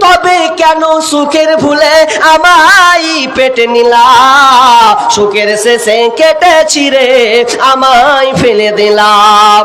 তবে কেন সুখের ভুলে আমায় পেটে নিলা? সুখের শেষে কেটেছি রে আমায় ফেলে দিলাম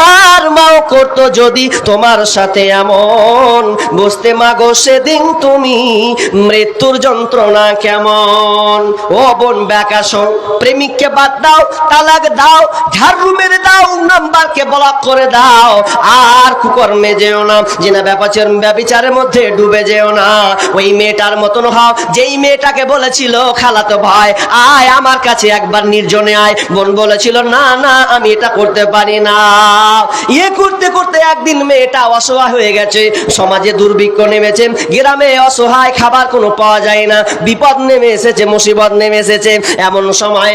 মাও করতো যদি তোমার সাথে এমন। বুঝতে মাগো সেদিন তুমি মৃত্যুর যন্ত্রণা কেমন। ও বোন ব্যাকাশ প্রেমিককে বাদ দাও, তালাক দাও, ঝাড়ু মেরে দাও, নাম্বারকে ব্লক করে দাও। আর কুকর্মে যেও না, জিনা ব্যাপাচর ব্যবিচারের মধ্যে ডুবে যেও না। ওই মেয়েটার মতন হও, যেই মেয়েটাকে বলেছিল, খালাতো ভাই, আয় আমার কাছে একবার নির্জনে আয়। বোন বলেছিল, না না, আমি এটা করতে পারি না। ইয়ে করতে করতে একদিন মেয়েটা অসহায় হয়ে গেছে। সমাজে দুর্ভিক্ষ নেমেছে। গ্রামে অসহায় খাবার কোনো পাওয়া যায় না। বিপদ নেমে এসেছে, মুসিবত নেমে এসেছে। এমন সময়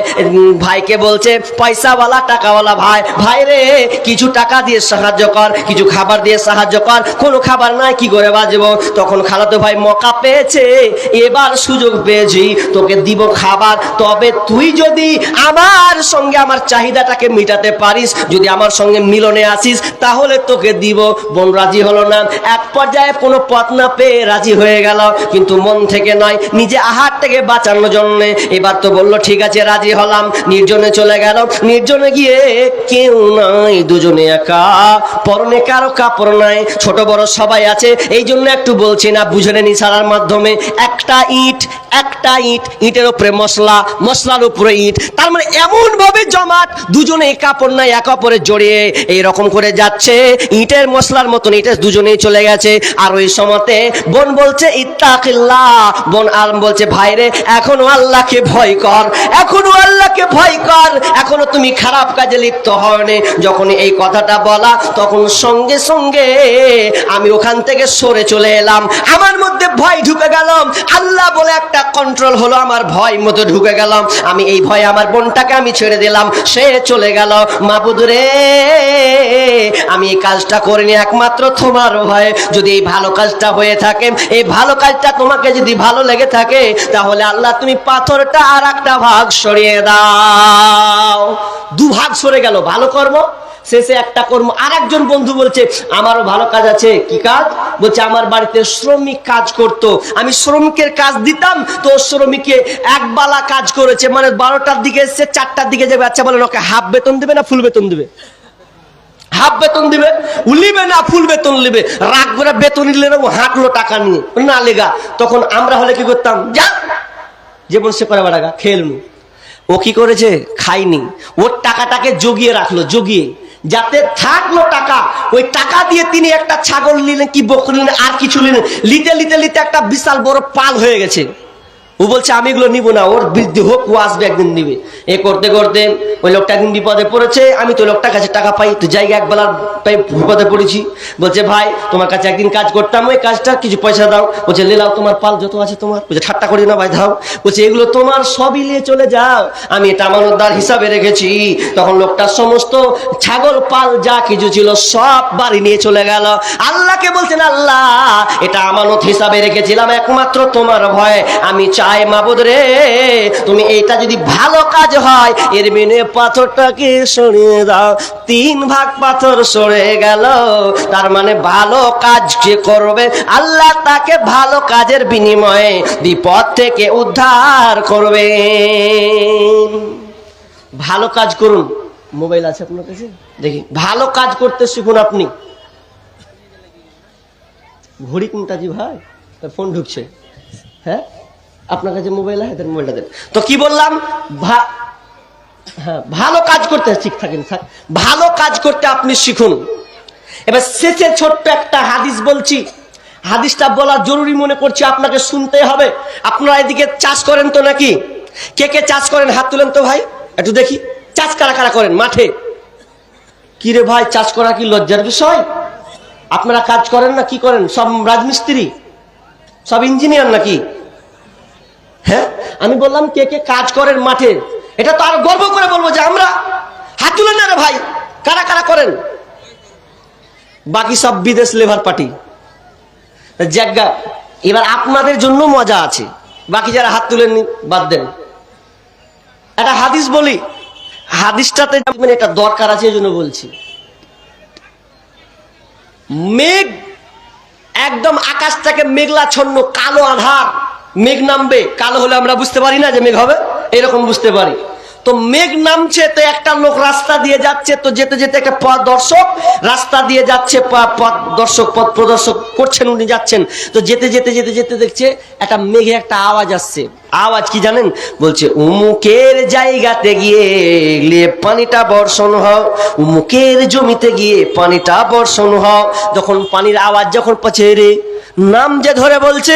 ভাইকে বলছে, পয়সাওয়ালা, টাকাওয়ালা ভাই ভাই রে, কিছু টাকা দিয়ে সাহায্য কর, কিছু খাবার দিয়ে সাহায্য কর। কোনো খাবার নাই, কি করে বাজবো তখন খালাতো ভাই মকা পেয়েছে। এবার সুযোগ পেয়েছি, তোকে দিব খাবার। তবে তুই যদি আমার সঙ্গে আমার চাহিদাটাকে মিটাতে পারিস, যদি আমার সঙ্গে মিলনে আসিস, তাহলে তোকে দিব। বোন রাজি হলো না। এক পর্যায়ে কোনো পথ না পেয়ে রাজি হয়ে গেল। কিন্তু মন থেকে নয়, নিজে আহার থেকে বাঁচানোর জন্য। এবার তো বলল, ঠিক আছে, রাজি হলাম। নির্জনে চলে গেল। নির্জনে গিয়ে কেউ নাই, দুজনে একা। পরনে কারও কাপড় নাই, ছোট বড় সবাই আছে। এই জন্য একটু বলছি না, বুঝে নেন ইশারার মাধ্যমে। একটা ইট একটা ইট, ইটের উপরে মশলা, মশলার উপরে ইট। তার মানে এমন ভাবে জমাট দুজনে কাপড় নাই এক অপরে জড়িয়ে এই রকম করে যাচ্ছে। ইটের মশলার মতন ইটে দুজনেই চলে গেছে। আর ওই সময়তে বোন বলছে, ইত্তাকিল্লাহ। বোন আর বলছে ভাইরে এখনও আল্লাহকে ভয় কর, এখনও আল্লাহকে ভয় কর। এখনও তুমি খারাপ কাজে লিপ্ত হওনি। যখন এই কথাটা বলা, তখন সঙ্গে সঙ্গে আমি ওখান থেকে সরে চলে এলাম। আমার মধ্যে ভয় ঢুকে গেলাম আল্লাহ বলে, একটা কন্ট্রোল হলো, আমার ভয় মতো ঢুকে গেলাম। আমি এই ভয় আমার বোনটাকে আমি ছেড়ে দিলাম। সে চলে গেল। মাবুদ রে, আমি এই কাজটা করিনি একমাত্র তোমার ভয়ে। যদি এই ভালো কাজটা হয়ে থাকে, এই ভালো কাজটা তোমাকে যদি ভালো লেগে থাকে, তাহলে আল্লাহ তুমি পাথরটা আর একটা ভাগ সরিয়ে দাও। দু ভাগ সরে গেল। ভালো কর্ম শেষে একটা কর্ম আর একজন বন্ধু বলছে, আমারও ভালো কাজ আছে। কি কাজ? বলছে, আমার বাড়িতে শ্রমিক কাজ করত। আমি শ্রমিকের কাজ দিতাম, তো শ্রমিকে এক বালা কাজ করেছে। মানে বারোটার দিকে এসছে চারটার দিকে যাবে। আচ্ছা বলেন, ওকে হাফ বেতন দেবে না ফুল বেতন দেবে? হাফ বেতন দিবে? উলিবে না ফুল বেতন নিবে রাগ করে বেতন নিলে না ও হাঁটলো টাকা নিয়ে। না লেগা। তখন আমরা হলে কি করতাম? যা! যে বলছে, করে বাড়াগা খেলনু ও কি করেছে? খাইনি ওর টাকাটাকে জগিয়ে রাখল, জগিয়ে। যাতে থাকল টাকা। ওই টাকা দিয়ে তিনি একটা ছাগল নিলেন, কি বকরি আর কিছু নিলেন। লিতে লিতে লিতে একটা বিশাল বড় পাল হয়ে গেছে। ও বলছে, আমি এগুলো নিব না, ওর বৃদ্ধি হোক, ও আসবে একদিন নিবে। এ করতে করতে ওই লোকটা একদিন বিপদে পড়েছে, আমি তো লোকটার কাছে টাকা পাই তো জায়গা একবেলার পাই বিপদে পড়েছি। বলছে, ভাই, তোমার কাছে একদিন কাজ করতাম, ওই কাজটা কিছু পয়সা দাও। বলছে লেলাও তোমার পাল যত আছে তোমার। বলছে, ঠাট্টা করি না ভাই, দাও। বলছে, এগুলো তোমার সবই নিয়ে চলে যাও। আমি এটা আমানতদার হিসাবে রেখেছি। তখন লোকটার সমস্ত ছাগল, পাল, যা কিছু ছিল সব বাড়ি নিয়ে চলে গেল। আল্লাহকে বলছেন, আল্লাহ এটা আমানত হিসাবে রেখেছিলাম একমাত্র তোমার ভয়। আমি চাই মাবুদ রে, তুমি এইটা যদি ভালো কাজ হয় এর মেনে পাথরটাকে সরিয়ে দাও। তিন ভাগ পাথর সরে গেল, তার মানে ভালো কাজ যে করবে, আল্লাহ তাকে ভালো কাজের বিনিময়ে বিপদ থেকে উদ্ধার করবে। ভালো কাজ করুন। মোবাইল আছে আপনার কাছে? দেখি। ভালো কাজ করতে শিখুন আপনি। ঘড়ি কোনটা জি ভাই? তার ফোন ঢুকছে। হ্যাঁ? আপনার কাছে মোবাইল আছে, তার মোবাইলটা দেন। তো কি বললাম? ভা হ্যাঁ ভালো কাজ করতে ঠিক থাকেন থাক ভালো কাজ করতে আপনি শিখুন। এবার শেষে ছোট্ট একটা হাদিস বলছি। হাদিসটা বলা জরুরি মনে করছি আপনাকে শুনতে হবে। আপনারা এদিকে চাষ করেন তো নাকি? কে কে চাষ করেন? হাত তুলেন তো ভাই। একটু দেখি। চাষ কারা কারা করেন? মাঠে। কি রে ভাই, চাষ করা কি লজ্জার বিষয়? আপনারা কাজ করেন না, কি করেন? সব রাজমিস্ত্রি? সব ইঞ্জিনিয়ার নাকি? হ্যাঁ? আমি বললাম, কে কে কাজ করেন মাঠে? এটা তো আর গর্ব করে বলব যে আমরা হাত না রে ভাই, কারা কারা করেন? বাকি সব বিদেশ লেবার পার্টি। জায়গা এবার আপনাদের জন্য মজা আছে। বাকি যারা হাত তুলেননি বাদ দেন। একটা হাদিস বলি, হাদিসটাতে এটা দরকার আছে এই জন্য বলছি। মেঘ, একদম আকাশ থেকে মেঘলাচ্ছন্ন কালো আধার। মেঘ নামবে, কালো হলে আমরা বুঝতে পারি না যে মেঘ হবে? এরকম বুঝতে পারি। তো মেঘ নামছে, তো একটা লোক রাস্তা দিয়ে যাচ্ছে, তো যেতে যেতে একটা পথ দর্শক রাস্তা দিয়ে যাচ্ছে পথ দর্শক, পথ প্রদর্শক করছেন, উনি যাচ্ছেন। তো যেতে যেতে যেতে যেতে দেখছে একটা মেঘে একটা আওয়াজ আসছে। আওয়াজ কি জানেন? বলছে, উমুকের জায়গাতে গিয়ে পানিটা বর্ষণ হও। উমুকের জমিতে গিয়ে পানিটা বর্ষণ হও। যখন পানির আওয়াজ যখন পছে রে নাম যে ধরে বলছে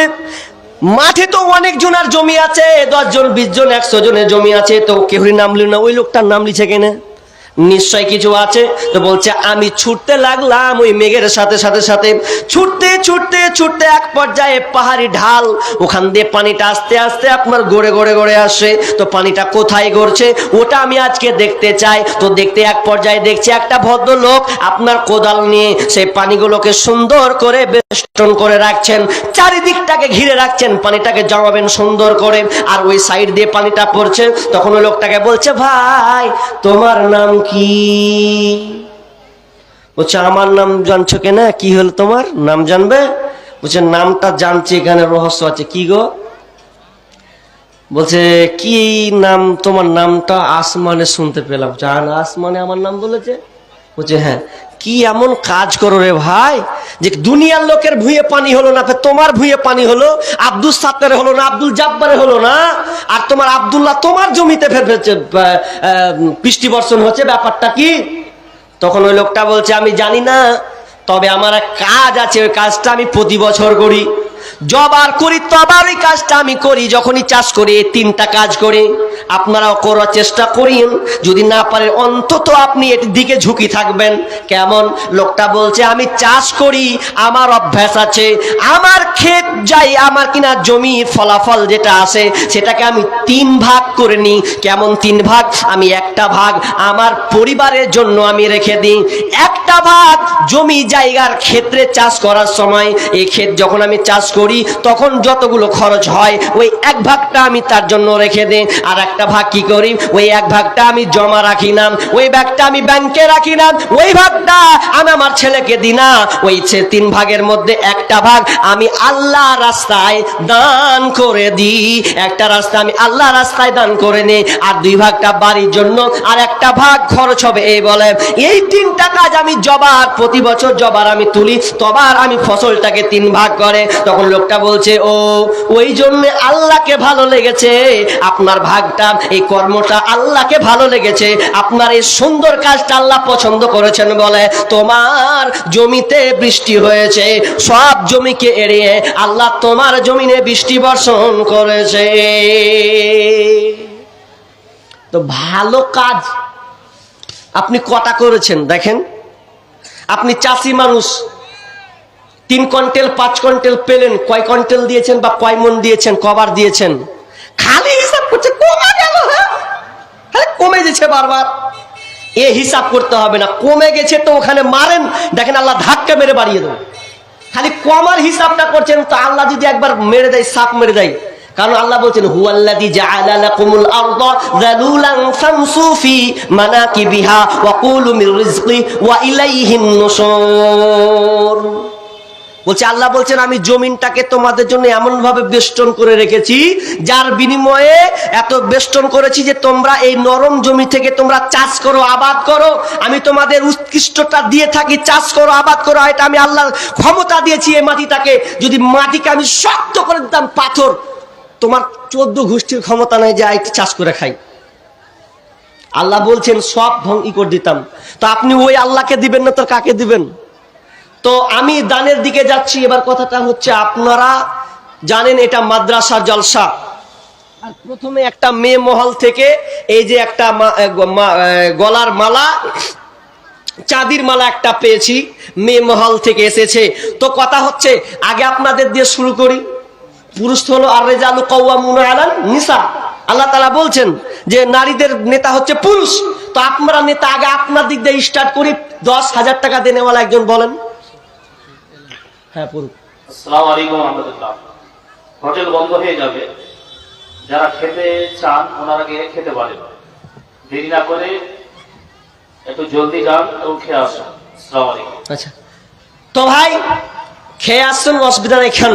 মাঠে তো অনেক জনের জমি আছে দশ জন বিশ জন একশো জনের জমি আছে, তো কেহরি নাম লিল না। ওই লোকটার নাম লিছে কেনে? নিশ্চয় কিছু আছে? তো বলছে, আমি ছুটতে লাগলাম ওই মেঘের সাথে সাথে সাথে। ছুটতে ছুটতে ছুটতে এক পর্যায়ে পাহাড়ি ঢাল। ওখান দিয়ে পানিটা আস্তে আস্তে আপনার গড়ে গড়ে গড়ে আসে। তো পানিটা কোথায় গড়ছে? ওটা আমি আজকে দেখতে চাই। তো দেখতে এক পর্যায়ে দেখছি একটা ভদ্রলোক আপনার কোদাল নিয়ে সেই পানিগুলোকে সুন্দর করে বেষ্টন করে রাখছেন। চারিদিকটাকে ঘিরে রাখছেন। পানিটাকে জমাবেন সুন্দর করে। আর ওই সাইড দিয়ে পানিটা পড়ছে। তখন ওই লোকটাকে বলছে, ভাই, তোমার নাম কি? বলছে, আমার নাম জানছো কেনা? কি হলো তোমার? নাম জানবে? বলছে, নামটা জানছি, এখানে রহস্য আছে। কি গো? বলছে, কি নাম? তোমার নামটা আসমানে শুনতে পেলাম। আসমানে আমার নাম বলেছে? বলছে হ্যাঁ। কি এমন কাজ করো রে ভাই? যে দুনিয়ার লোকের ভুঁয়ে পানি হলো না তোমার ভুঁয়ে পানি হলো, আব্দুল সাত্তারে হলো না, আব্দুল জাব্বারে হলো না? আর তোমার আব্দুল্লাহ তোমার জমিতে ফের বৃষ্টি বর্ষণ হচ্ছে, ব্যাপারটা কি? তখন ওই লোকটা বলছে, আমি জানি না, তবে আমার এক কাজ আছে, ওই কাজটা আমি প্রতি বছর করি। জবার করি তবার ওই কাজটা আমি করি, যখনই চাষ করি তিনটা কাজ করি। আপনারাও করার চেষ্টা করিন। যদি না পারেন, অন্তত আপনি এটির দিকে ঝুঁকি থাকবেন। কেমন? লোকটা বলছে, আমি চাষ করি, আমার অভ্যাস আছে। আমার ক্ষেত যাই, আমার কিনা জমির ফলাফল যেটা আসে সেটাকে আমি তিন ভাগ করে নিই। কেমন তিন ভাগ? আমি একটা ভাগ আমার পরিবারের জন্য আমি রেখে দিই। একটা ভাগ জমি জায়গার ক্ষেত্রে চাষ করার সময়, এই ক্ষেত যখন আমি চাষ করি, তখন যতগুলো খরচ হয়, ওই এক ভাগটা আমি তার জন্য রেখে দিই। আর একটা ভাগ কি করি? ওই এক ভাগটা আমি জমা রাখি না ওই ভাগটা আমি ব্যাংকে রাখি না ওই ভাগটা আমি আমার ছেলেকে দিই না ওই তিন ভাগের মধ্যে একটা ভাগ আমি আল্লাহ রাস্তায় দান করে দিই। একটা রাস্তা আমি আল্লাহ রাস্তায় দান করে নিই, আর দুই ভাগটা বাড়ির জন্য, আর একটা ভাগ খরচ হবে, এই বলে। এই তিনটা কাজ আমি জবার, প্রতি বছর জবার আমি তুলি, তবার আমি ফসলটাকে তিন ভাগ করে। তখন লোকটা বলছে, ও, ওই জন্য আল্লাহকে ভালো লেগেছে, আপনার ভাগটা এই কর্মটা আল্লাহকে ভালো লেগেছে। আপনার এই সুন্দর কাজটা আল্লাহ পছন্দ করেছেন বলে তোমার জমিতে বৃষ্টি হয়েছে। সব জমিকে এড়িয়ে আল্লাহ তোমার জমিনে বৃষ্টি বর্ষণ করেছে। তো ভালো কাজ আপনি কটা করেছেন দেখেন? আপনি চাষি মানুষ, তিন কন্টেল পাঁচ কন্টেল পেলেন, কয় কন্টেল দিয়েছেন বা কয় মন দিয়েছেন, কবার দিয়েছেন? খালি হিসাব করছে, কমে গেল হ্যাঁ? কমে গেছে বারবার। এ হিসাব করতে হবে না, কমে গেছে তো ওখানে মারেন, দেখেন আল্লাহ ধাক্কা মেরে বাড়িয়ে দেবে। খালি কমার হিসাবটা করছেন তো আল্লাহ যদি একবার মেরে দেয়, সাপ মেরে দেয়। কারণ আল্লাহ বলছেন ওয়া কুলু বলছে, আল্লাহ বলছেন, আমি জমিনটাকে তোমাদের জন্য এমন ভাবে বেষ্টন করে রেখেছি, যার বিনিময়ে এত বেষ্টন করেছি যে তোমরা এই নরম জমি থেকে তোমরা চাষ করো, আবাদ করো। আমি তোমাদের উৎকৃষ্টটা দিয়ে থাকি, চাষ করো, আবাদ করো এটা আমি আল্লাহর ক্ষমতা দিয়েছি এই মাটিটাকে। যদি মাটিকে আমি শক্ত করে দিতাম, পাথর, তোমার চোদ্দ গোষ্ঠীর ক্ষমতা নেই যে একটু চাষ করে খাই। আল্লাহ বলছেন, সব ভঙ্গি করে দিতাম। তো আপনি ওই আল্লাহকে দিবেন না, তো কাকে দিবেন? তো আমি দানের দিকে যাচ্ছি, এবার কথাটা হচ্ছে আপনারা জানেন এটা মাদ্রাসা জলসা। আর প্রথমে একটা মেয়ে মহল থেকে এই যে একটা গলার মালা, চাঁদির মালা একটা পেয়েছি, মেয়ে মহল থেকে এসেছে। তো কথা হচ্ছে, আগে আপনাদের দিয়ে শুরু করি। পুরুষ হলো আর রেজালু কৌয়ামুনা আলান নিসা। আল্লাহ তালা বলছেন যে নারীদের নেতা হচ্ছে পুরুষ। তো আপনারা নেতা আগে আপনার দিক দিয়ে স্টার্ট করি, দশ হাজার টাকা দেনেওয়ালা একজন বলেন। হ্যাঁ পুরুষ আসসালামু আলাইকুম রহমতুল্লাহ। হোটেল বন্ধ হয়ে যাবে। যারা খেতে চান ওনারা গিয়ে খেতে পারেন। দেরি না করে একটু জলদি যান এবং খেয়ে আসুন। আসসালামু আলাইকুম। আচ্ছা। তো ভাই খেয়ে আসছেন অসুবিধা নেই খান।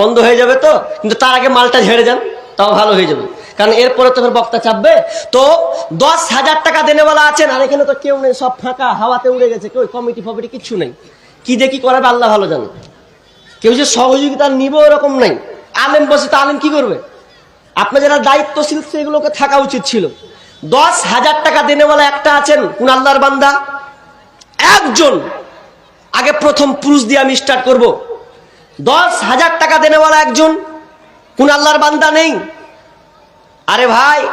বন্ধ হয়ে যাবে তো কিন্তু তার আগে মালটা ঝেড়ে যান তাও ভালো হয়ে যাবে। কারণ এরপরে তো ফের বক্তা চাপবে। তো দশ হাজার টাকা দেনেওয়ালা আছেন আর এখানে তো কেউ নেই সব ফাঁকা হাওয়াতে উড়ে গেছে কেউ কমিটি ফমিটি কিছু নেই। কি দেখি করাবে আল্লাহ ভালো জানে। কেউ যে সহযোগিতা নিব এরকম নাই। আলেম বসে তো আলেম কি করবে? আপনার যারা দায়িত্বশীল, সেগুলোকে থাকা উচিত ছিল। দশ হাজার টাকা দেনেওয়ালা একটা আছেন, কোন আল্লাহর বান্দা? একজন। আগে প্রথম পুরুষ দিয়ে আমি স্টার্ট করব। দশ হাজার টাকা দেনেওয়ালা একজন, কোন আল্লাহর বান্দা নেই? আরে ভাই,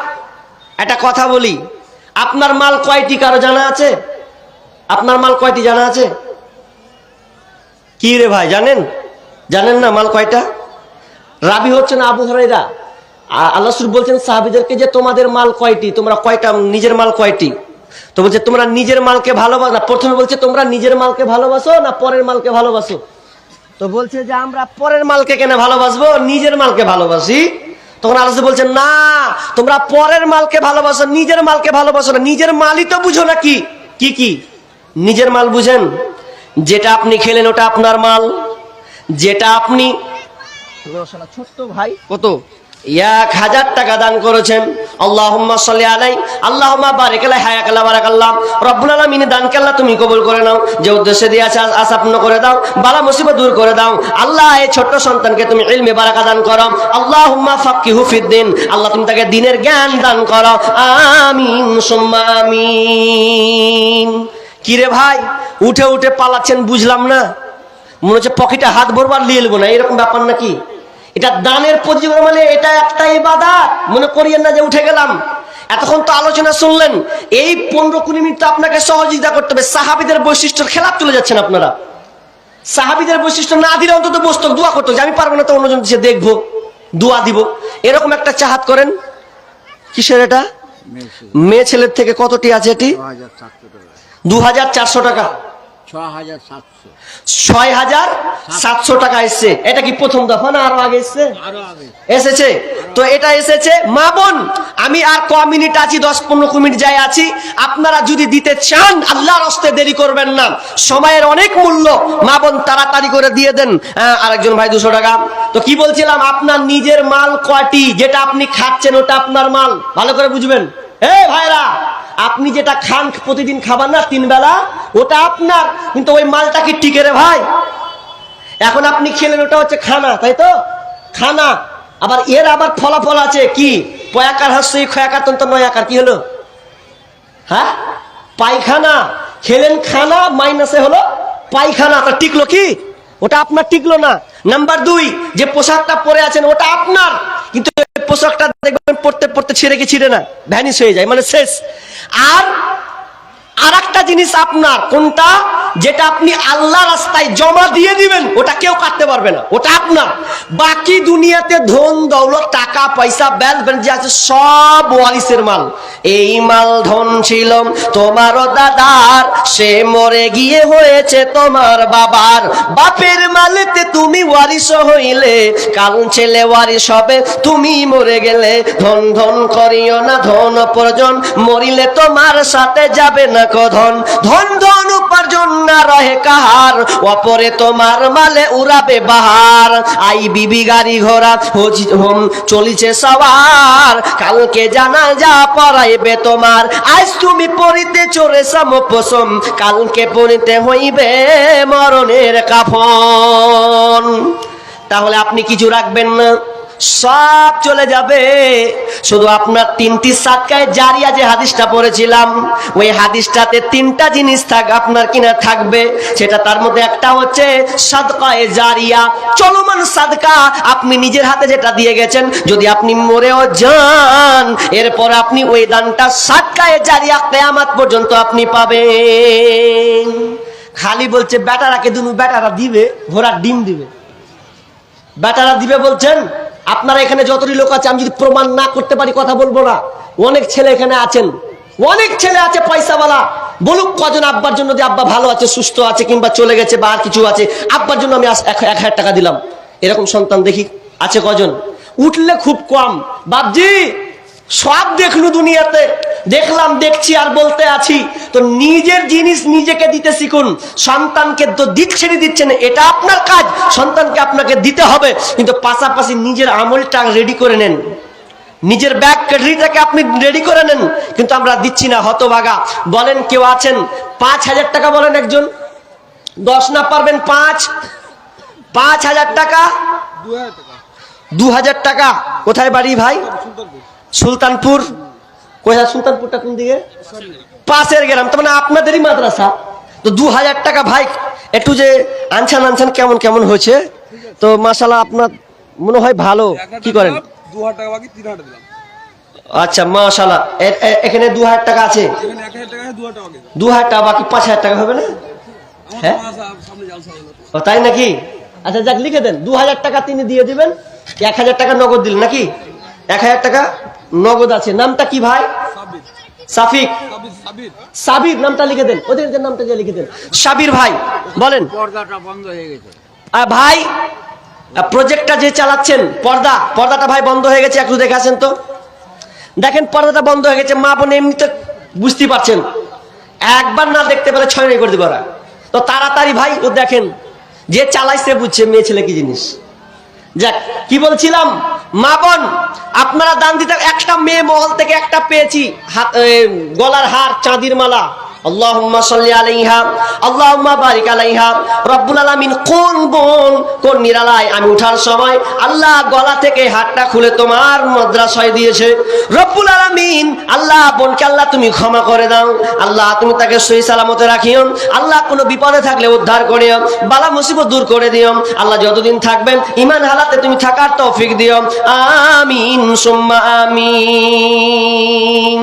একটা কথা বলি। আপনার মাল কয়টি, কারও জানা আছে? আপনার মাল কয়টি জানা আছে? কি রে ভাই, জানেন? জানেন না মাল কয়টা? রাবি হচ্ছেন আবু হরাইরা আল্লাহ সুর বলছেন, সাহাবিদেরকে যে তোমাদের মাল কয়টি, তোমরা কয়টা, নিজের মাল কয়টি? তো বলছে, তোমরা নিজের মালকে ভালোবাসো। না, প্রথমে বলছে, তোমরা নিজের মালকে ভালোবাসো না পরের মালকে ভালোবাসো? তো বলছে যে, আমরা পরের মালকে কেন ভালোবাসবো? নিজের মালকে ভালোবাসি। তখন আল্লাহ বলছেন, না, তোমরা পরের মালকে ভালোবাসো, নিজের মালকে ভালোবাসো না। নিজের মালই তো বুঝো না কি? কি কি? নিজের মাল বুঝেন? যেটা আপনি খেলেন ওটা আপনার মাল। যেটা আপনি ছোট্ট ভাই। কত? এক হাজার টাকা দান করেছেন। আল্লাহুম্মা সাল্লি আলাই আল্লাহুম্মা বারিক আলাই রব্বুল আল্লাহ তুমি কবুল করে নাও। যে উদ্দেশ্যে দিয়ে আছে আশা করে দাও। বালা মুসিবত দূর করে দাও। আল্লাহ এই ছোট্ট সন্তানকে তুমি ইলমে বারাকা দান করো। আল্লাহুম্মা ফাক্কিহু ফিদ্দিন আল্লাহ তুমি তাকে দিনের জ্ঞান দান করো। আমিন সুম্মা আমিন। কিরে ভাই? উঠে উঠে পালাচ্ছেন বুঝলাম না। মনে হচ্ছে পকেটে হাত ভরবার নিয়ে এলবো না এরকম ব্যাপার নাকি? এটা দানের প্রতিযোগিতা মানে এটা একটা ইবাদত মনে করিয়েন না যে উঠে গেলাম। এতক্ষণ তো আলোচনা শুনলেন এই পনেরো কুড়ি মিনিট আপনাকে সহযোগিতা করতে হবে। সাহাবিদের বৈশিষ্ট্যের খেলাপ চলে যাচ্ছেন আপনারা। সাহাবিদের বৈশিষ্ট্য না দিলে অন্তত বসতো দোয়া করতো যে আমি পারব না তো অন্যজন সে দেখব দোয়া দিব। এরকম একটা চাহাত করেন। কিসের এটা? মেয়ে ছেলের থেকে কতটি আছে এটি? দু হাজার চারশো টাকা। ছয় হাজার সাতশো টাকা এসছে। এটা কি প্রথম দফা না আরও আগে এসছে? আরও এসেছে। তো এটা এসেছে মা বোন আমি আর ক মিনিট আছি দশ পনেরো মিনিট যাই আছি। আপনারা যদি দিতে চান আল্লাহর হস্তে দেরি করবেন না। সময়ের অনেক মূল্য। মা বোন তাড়াতাড়ি করে দিয়ে দেন। আরেকজন ভাই দুশো টাকা। তো কি বলছিলাম আপনার নিজের মাল কয়টি? যেটা আপনি খাচ্ছেন ওটা আপনার মাল। ভালো করে বুঝবেন। এ ভাইরা আপনি যেটা খান, প্রতিদিন খাবার না, তিন বেলা, ওটা আপনার। কিন্তু ওই মালটা কি টিকে রে ভাই? এখন আপনি খেলেন, ওটা হচ্ছে খানা, তাই তো? খানা। আবার এর আবার ফলাফল আছে কি? পয়াকার হাস্যই খয়াকার তন্ত নয়াকার কি হলো? হ্যাঁ? পায়খানা। খেলেন খানা, মাইনাসে হলো পায়খানা, তা টিকলো কি? ওটা আপনার টিকলো না। নাম্বার দুই, যে পোশাকটা পরে আছেন, ওটা আপনার। কিন্তু পোশাকটা দেখবেন পড়তে পড়তে ছিঁড়ে কি ছিঁড়ে না? ভ্যানিস হয়ে যায় মানে শেষ। আর আর একটা জিনিস আপনার, কোনটা? যেটা আপনি আল্লাহ রাস্তায় জমা দিয়ে দিবেন, ওটা কেউ কাটতে পারবে না, ওটা আপনার। বাকি দুনিয়াতে ধন, দৌলত, টাকা, পয়সা ব্যাল যে আছে, সব ওয়ারিসের মাল। এই মাল ধন ছিল তোমারও দাদার, সে মরে গিয়ে হয়েছে তোমার বাবার। বাপের মালেতে তুমি ওয়ারিস হইলে, কাল ছেলে ওয়ারিস হবে, তুমি মরে গেলে। ধন ধন করিও না, ধন প্রয়োজন, মরিলে তোমার সাথে যাবে না থাকো ধন ধন ধন উপার্জন না রহে কাহার। অপরে তোমার মালে উড়াবে বাহার। আই বিবি গাড়ি ঘোড়া হোম, চলিছে সবার। কালকে জানা যা পড়াইবে তোমার। আজ তুমি পড়িতে চোরে সমপসম কালকে পড়িতে হইবে মরণের কাফন। তাহলে আপনি কিছু রাখবেন না? সব চলে যাবে। শুধু আপনার তিনটি সাতকায় জারিয়া যে হাদিসটা পড়েছিলাম, ওই হাদিসটাতে তিনটা জিনিস থাক, আপনার কিনা থাকবে। সেটা তার মধ্যে একটা হচ্ছে সাদকায় জারিয়া। চলমান সাদকা আপনি নিজের হাতে যেটা দিয়ে গেছেন, যদি আপনি মরেও যান, এরপর আপনি ওই দানটা সাদকায় জারিয়া কেয়ামাত পর্যন্ত আপনি পাবেন। খালি বলছে, বেটারাকে দুনু, বেটারা দিবে, ঘোড়ার ডিম দিবে। বেটারা দিবে বলছেন আপনারা এখানে যতটি লোক আছে, আমি যদি প্রমাণ না করতে পারি, কথা বলব না। অনেক ছেলে এখানে আছেন। অনেক ছেলে আছে পয়সাওয়ালা। বলুক কজন আব্বার জন্য যে আব্বা ভালো আছে, সুস্থ আছে, কিংবা চলে গেছে বা কিছু আছে, আব্বার জন্য আমি এক হাজার টাকা দিলাম। এরকম সন্তান দেখি। আছে কজন? উঠলে খুব কম। বাপজি! সব দেখলু দুনিয়াতে। দেখলাম, দেখছি আর বলতে আছি তো নিজের জিনিস নিজেকে দিতে শিখুন। সন্তানকে তো দিচ্ছেন দিচ্ছেন। এটা আপনার কাজ। সন্তানকে আপনাকে দিতে হবে। কিন্তু পাশাপাশি নিজের আমলটা রেডি করে নেন। নিজের ব্যাগ ক্যাটারিটাকে আপনি রেডি করে নেন। কিন্তু আমরা দিচ্ছি না, হতভাগা। বলেন কেউ আছেন? পাঁচ হাজার টাকা বলেন একজন। দশ না পারবেন পাঁচ। পাঁচ হাজার টাকা। দু হাজার টাকা। কোথায় বাড়ি ভাই? সুলতানপুর। কোথায় সুলতানপুরটা কোন দিকে? পাশের গ্রাম, তার মানে আপনাদেরই মাদ্রাসা। তো দু হাজার টাকা ভাই, একটু যে আনছান আনছান কেমন কেমন হয়েছে? তো মাসালা আপনার মনে হয় ভালো। কি করেন? আচ্ছা মাশাল্লাহ এখানে দু হাজার টাকা আছে? দু হাজার টাকা, বাকি পাঁচ হাজার টাকা হবে না? হ্যাঁ? ও, তাই নাকি? আচ্ছা যাক, লিখে দেন। দু হাজার টাকা তিনি দিয়ে দিবেন, এক হাজার টাকা নগদ দিলেন, নাকি? এক হাজার টাকা নগদ আছে। নামটা কি ভাই? সাফিক। সাবির নামটা লিখে দেন। ওদের নামটা যে লিখে দেন। সাবির ভাই বলেন। পর্দাটা বন্ধ হয়ে গেছে। ভাই প্রজেক্টটা যে চালাচ্ছেন পর্দা পর্দাটা ভাই বন্ধ হয়ে গেছে একটু দেখে আসেন তো। দেখেন পর্দাটা বন্ধ হয়ে গেছে মা বোন এমনিতে বুঝতে পারছেন। একবার না দেখতে পেলে ছয় করে দিবে ওরা। তো তাড়াতাড়ি ভাই ও দেখেন যে চালাইছে বুঝছে মেয়ে ছেলে কি জিনিস। যাক, কি বলছিলাম? মা বোন, আপনারা দান দিতে একটা মেয়ে মহল থেকে একটা পেয়েছি গলার হার চাঁদির মালা। আল্লাহুম্মা সাল্লি আলাইহা, আল্লাহুম্মা বারিক আলাইহা। রব্বুল আলামিন কোন বোন, কোন নিরালায় আমি উঠার সময় আল্লাহ গলা থেকে হাতটা খুলে তোমার মাদ্রাসায় দিয়েছে। রব্বুল আলামিন, আল্লাহ বোনকে আল্লাহ তুমি ক্ষমা করে দাও। আল্লাহ তুমি তাকে সহি সালামতে রাখিও। আল্লাহ কোনো বিপদে থাকলে উদ্ধার করিও। বালা মুসিবত দূর করে দিও। আল্লাহ যতদিন থাকবেন ইমান হালাতে তুমি থাকার তৌফিক দিও। আমিন, সুম্মা আমিন।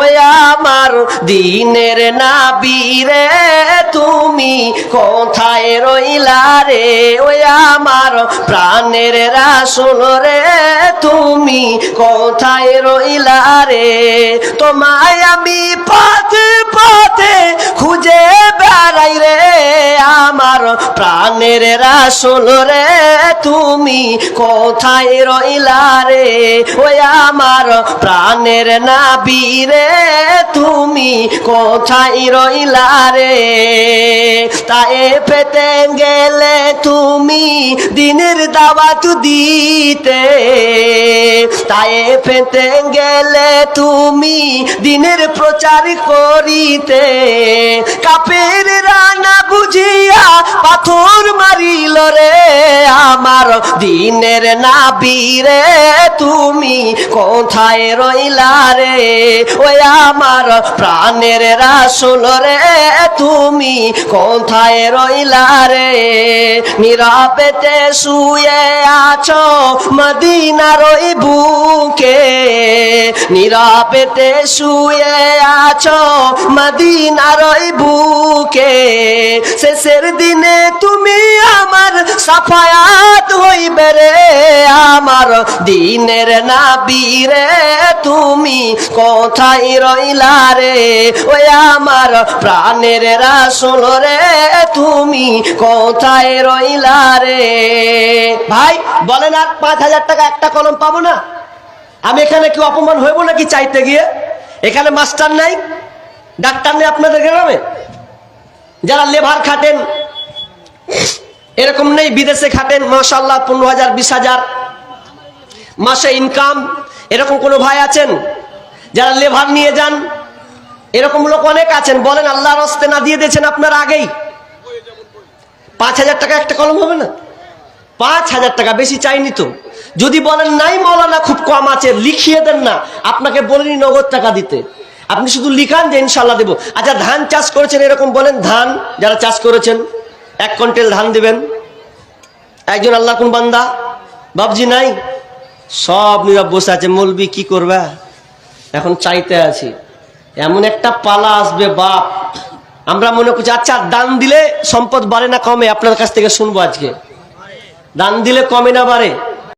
ওই আমার দিনের নাবিরে তুমি কোথায় রইলা রে? ওই আমার প্রাণের রাসুল রে, তুমি কোথায় রইলা রে? তোমায় আমি পথে পথে খুঁজে বেড়াই রে আমার প্রাণের রাসুল রে, তুমি কোথায় রইলা রে? ওই আমার প্রাণের নাবি রে, তুমি কোথায় রইলা রে? তাই পেতে গেলে তুমি দিনের দাওয়াত দিতে। তাই পেতে গেলে তুমি দিনের প্রচার করিতে। কাপের রানা বুঝিয়া পাথর মারিল রে। আমার দিনের নাবিরে তুমি কোথায় রইলা রে? ওই আমার প্রাণের রাসুল রে, তুমি কোথায় রইলা রে? নিরাপেতে শুয়ে আছো মদিনার ওই বুকে। নিরাপেতে শুয়ে আছো মদিনার ওই বুকে, শেষের দিনে তুমি আমার সাফায়াত হইবে রে। আমার দিনের নাবিরে তুমি কোথায় রইলা রে? ওই আমার প্রাণের রাসুল রে, তুমি কোথায় রইলা রে? ভাই, বলেন আর পাঁচ হাজার টাকা একটা কলম পাবো না? আমি এখানে কি অপমান হইব নাকি চাইতে গিয়ে? এখানে মাস্টার নাই? ডাক্তার নেই আপনাদের গ্রামে? যারা লেবার খাটেন, এরকম নেই বিদেশে খাটেন মাসাল্লাহ পনেরো হাজার, বিশ হাজার মাসে ইনকাম এরকম কোনো ভাই আছেন? যারা লেবার নিয়ে যান, এরকম লোক অনেক আছেন, বলেন আল্লাহর হস্তে না দিয়ে দিয়েছেন আপনার আগেই। পাঁচ হাজার টাকা একটা কলম হবে না? পাঁচ হাজার টাকা বেশি চাইনি তো। যদি বলেন, নাই মৌলানা, খুব কম আছে। লিখিয়ে দেন না। আপনাকে বলিনি নগদ টাকা দিতে। আপনি শুধু লিখান যে ইনশাল্লাহ দেবো। আচ্ছা ধান চাষ করেছেন এরকম বলেন? ধান, যারা চাষ করেছেন, এক কুইন্টাল ধান দিবেন। একজন আল্লাহ কোন বান্দা? বাবজি নাই? সব নীরব বসে আছে, মলবি কি করবে? এখন চাইতে আছি। এমন একটা পালা আসবে, বাপ। আমরা মনে করছি আচ্ছা দান দিলে সম্পদ বাড়ে না কমে? আপনার কাছ থেকে শুনব আজকে। দান দিলে কমে না বাড়ে?